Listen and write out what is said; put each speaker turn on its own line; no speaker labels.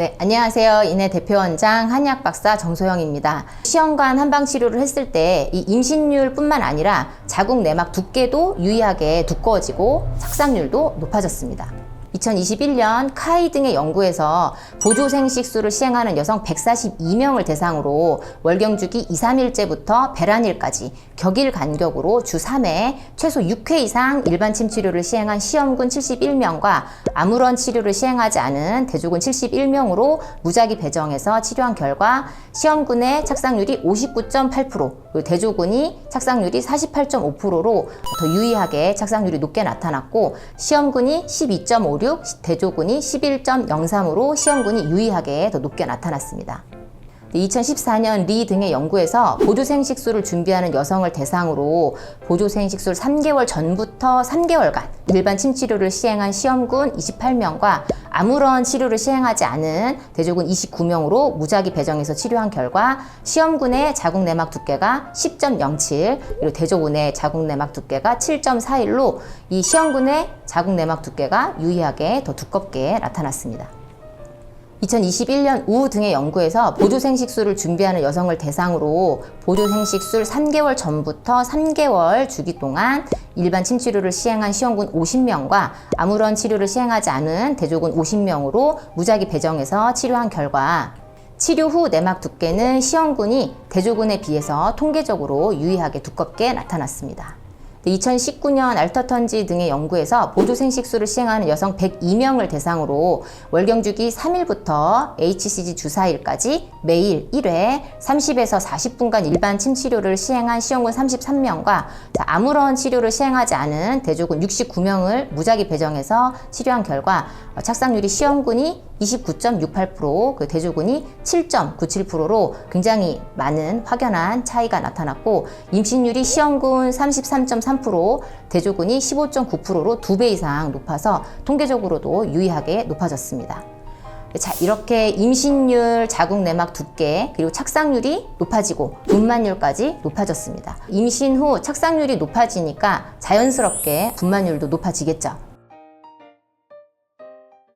네, 안녕하세요. 인해 대표원장 한약 박사 정소영입니다. 시험관 한방 치료를 했을 때 이 임신율뿐만 아니라 자궁 내막 두께도 유의하게 두꺼워지고 착상률도 높아졌습니다. 2021년 카이 등의 연구에서 보조생식수를 시행하는 여성 142명을 대상으로 월경주기 2, 3일째부터 배란일까지 격일 간격으로 주 3회 최소 6회 이상 일반 침 치료를 시행한 시험군 71명과 아무런 치료를 시행하지 않은 대조군 71명으로 무작위 배정해서 치료한 결과 시험군의 착상률이 59.8%, 그리고 대조군이 착상률이 48.5%로 더 유의하게 착상률이 높게 나타났고 시험군이 12.56, 대조군이 11.03으로 시험군이 유의하게 더 높게 나타났습니다. 2014년 리 등의 연구에서 보조생식수를 준비하는 여성을 대상으로 보조생식수를 3개월 전부터 3개월간 일반 침치료를 시행한 시험군 28명과 아무런 치료를 시행하지 않은 대조군 29명으로 무작위 배정해서 치료한 결과 시험군의 자궁 내막 두께가 10.07 그리고 대조군의 자궁 내막 두께가 7.41로 이 시험군의 자궁 내막 두께가 유의하게 더 두껍게 나타났습니다. 2021년 우 등의 연구에서 보조생식수를 준비하는 여성을 대상으로 보조생식수를 3개월 전부터 3개월 주기 동안 일반 침치료를 시행한 시험군 50명과 아무런 치료를 시행하지 않은 대조군 50명으로 무작위 배정해서 치료한 결과 치료 후 내막 두께는 시험군이 대조군에 비해서 통계적으로 유의하게 두껍게 나타났습니다. 2019년 알터턴지 등의 연구에서 보조 생식수를 시행하는 여성 102명을 대상으로 월경 주기 3일부터 HCG 주사일까지 매일 1회 30에서 40분간 일반 침 치료를 시행한 시험군 33명과 아무런 치료를 시행하지 않은 대조군 69명을 무작위 배정해서 치료한 결과 착상률이 시험군이 29.68%, 그 대조군이 7.97%로 굉장히 많은 확연한 차이가 나타났고 임신율이 시험군 33.3%, 대조군이 15.9%로 두 배 이상 높아서 통계적으로도 유의하게 높아졌습니다. 자, 이렇게 임신율, 자궁 내막 두께, 그리고 착상률이 높아지고 분만율까지 높아졌습니다. 임신 후 착상률이 높아지니까 자연스럽게 분만율도 높아지겠죠.